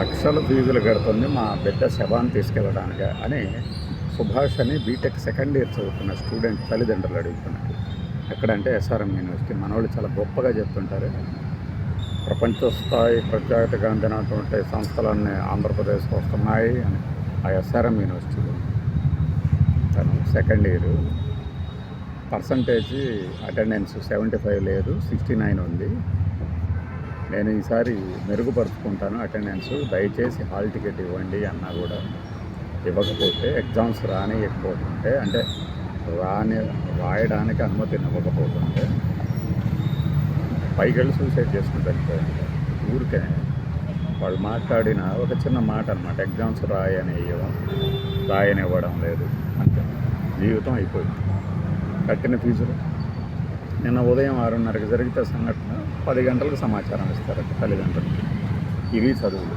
లక్షల ఫీజులు కడుతుంది మా బిడ్డ శవాన్ని తీసుకెళ్ళడానికి అని సుభాష్ అని బీటెక్ సెకండ్ ఇయర్ చదువుతున్న స్టూడెంట్ తల్లిదండ్రులు అడుగుతున్నారు. ఎక్కడంటే ఎస్ఆర్ఎం యూనివర్సిటీ. మనవాళ్ళు చాలా గొప్పగా చెప్తుంటారు. ప్రపంచ స్థాయి ప్రఖ్యాతిగా అందినటువంటి సంస్థలన్నీ ఆంధ్రప్రదేశ్కి వస్తున్నాయి అని ఆ ఎస్ఆర్ఎం యూనివర్సిటీలో తను second year. Percentage attendance seventy five లేదు సిక్స్టీ నైన్ ఉంది. నేను ఈసారి మెరుగుపరుచుకుంటాను అటెండెన్స్. దయచేసి హాల్ టికెట్ ఇవ్వండి అన్నా కూడా. ఇవ్వకపోతే ఎగ్జామ్స్ రానియకపోతుంటే అంటే రాని రాయడానికి అనుమతి ఇవ్వకపోతుంటే పైకి సూసైడ్ చేసుకుని చనిపోయింది ఊరికే వాళ్ళు మాట్లాడిన ఒక చిన్న మాట అనమాట ఎగ్జామ్స్ రాయని ఇవ్వడం రాయనివ్వడం లేదు అంతే జీవితం అయిపోయింది. కట్టిన ఫీజులు. నిన్న ఉదయం ఆరున్నరకి జరిగితే సంఘటన. పది గంటలకు సమాచారం ఇస్తారట తల్లిదండ్రులకి. ఇవి చదువులు.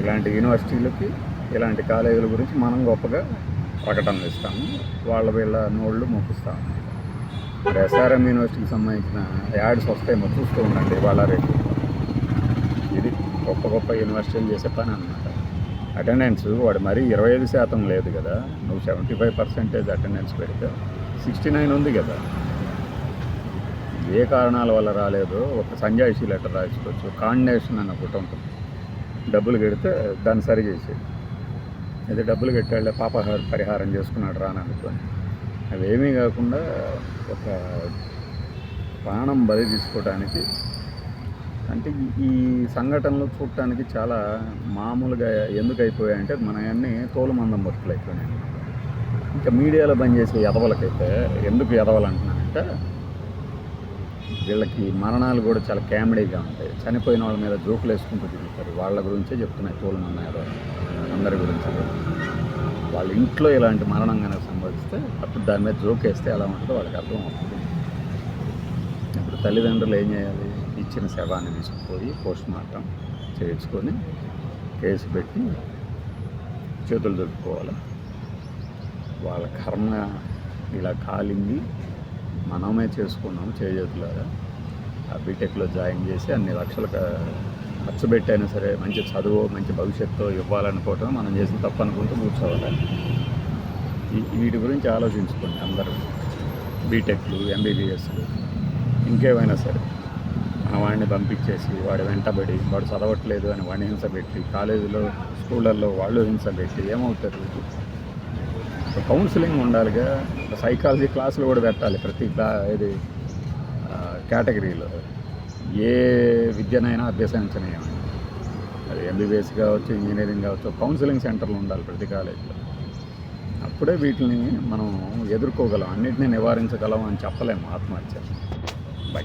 ఇలాంటి యూనివర్సిటీలకి ఇలాంటి కాలేజీల గురించి మనం గొప్పగా ప్రకటనలు ఇస్తాము. వాళ్ళ వీళ్ళ నోళ్ళు మొక్కుస్తాము మరి ఎస్ఆర్ఎం యూనివర్సిటీకి సంబంధించిన యాడ్స్ వస్తాయేమో చూస్తూ ఉండండి వాళ్ళ రేపు. ఇది గొప్ప గొప్ప యూనివర్సిటీలు చేసే పని అనమాట అటెండెన్స్ వాడు మరీ ఇరవై ఐదు శాతం లేదు కదా. నువ్వు సెవెంటీ ఫైవ్ పర్సెంటేజ్ అటెండెన్స్ పెడితే సిక్స్టీ నైన్ ఉంది కదా. ఏ కారణాల వల్ల రాలేదు ఒక సంజాయిషీ లెటర్ రాసుకోవచ్చు కాండినేషన్ అని ఒకటి ఉంటుంది. డబ్బులు కడితే దాన్ని సరి చేసి అయితే డబ్బులు కట్టాళ్ళే పాప పరిహారం చేసుకున్నాడు రాననుకొని అవేమీ కాకుండా ఒక ప్రాణం బలి తీసుకోవడానికి అంటే ఈ- సంఘటనలు చూడటానికి చాలా మామూలుగా ఎందుకు అయిపోయాయంటే మన అన్నీ తోలుమందం బతుకులు అయిపోయినాయి. ఇంకా మీడియాలో పనిచేసే ఎదవలకైతే ఎందుకు ఎదవలంటున్నానంటే వీళ్ళకి మరణాలు కూడా చాలా కామెడీగా ఉంటాయి. చనిపోయిన వాళ్ళ మీద జోకులు వేసుకుంటూ తిరుగుతారు. వాళ్ళ గురించే చెప్తున్నాయి తోలుమంద అందరి గురించి వాళ్ళ ఇంట్లో ఇలాంటి మరణం కనుక సంభవిస్తే అప్పుడు దాని మీద జోక్ వేస్తే ఎలా ఉంటుందో వాళ్ళకి అర్థం అవుతుంది. ఇప్పుడు తల్లిదండ్రులు ఏం చేయాలి? ఇచ్చిన శవాన్ని తీసుకుపోయి పోస్ట్ మార్టం చేయించుకొని కేసు పెట్టి చేతులు దొరుకుకోవాలి? వాళ్ళ కర్మ ఇలా కాలింది. మనమే చేసుకున్నాము చేజేతులారా ఆ బీటెక్లో జాయిన్ చేసి అన్ని లక్షలు ఖర్చు పెట్టైనా సరే మంచి చదువు మంచి భవిష్యత్తు ఇవ్వాలనుకోవటం మనం చేసిన తప్పు అనుకుంటూ కూర్చోవాలి వీటి గురించి ఆలోచించుకోండి అందరూ. బీటెక్లు ఎంబీబీఎస్లు ఇంకేమైనా సరే. మన వాడిని పంపించేసి వాడు వెంటబడి వాడు చదవట్లేదు అని వాడిని హింస పెట్టి కాలేజీలో స్కూళ్ళల్లో వాళ్ళు హింస పెట్టి ఏమవుతారు? కౌన్సిలింగ్ ఉండాలిగా. సైకాలజీ క్లాసులు కూడా పెట్టాలి ప్రతి క్లా ఇది కేటగిరీలో ఏ విద్యనైనా అభ్యసించని అది ఎంబీబీఎస్ కావచ్చు ఇంజనీరింగ్ కావచ్చు కౌన్సిలింగ్ సెంటర్లు ఉండాలి ప్రతి కాలేజీలో అప్పుడే వీటిని మనం ఎదుర్కోగలం. అన్నింటినీ నివారించగలం అని చెప్పలేము ఆత్మహత్య. బై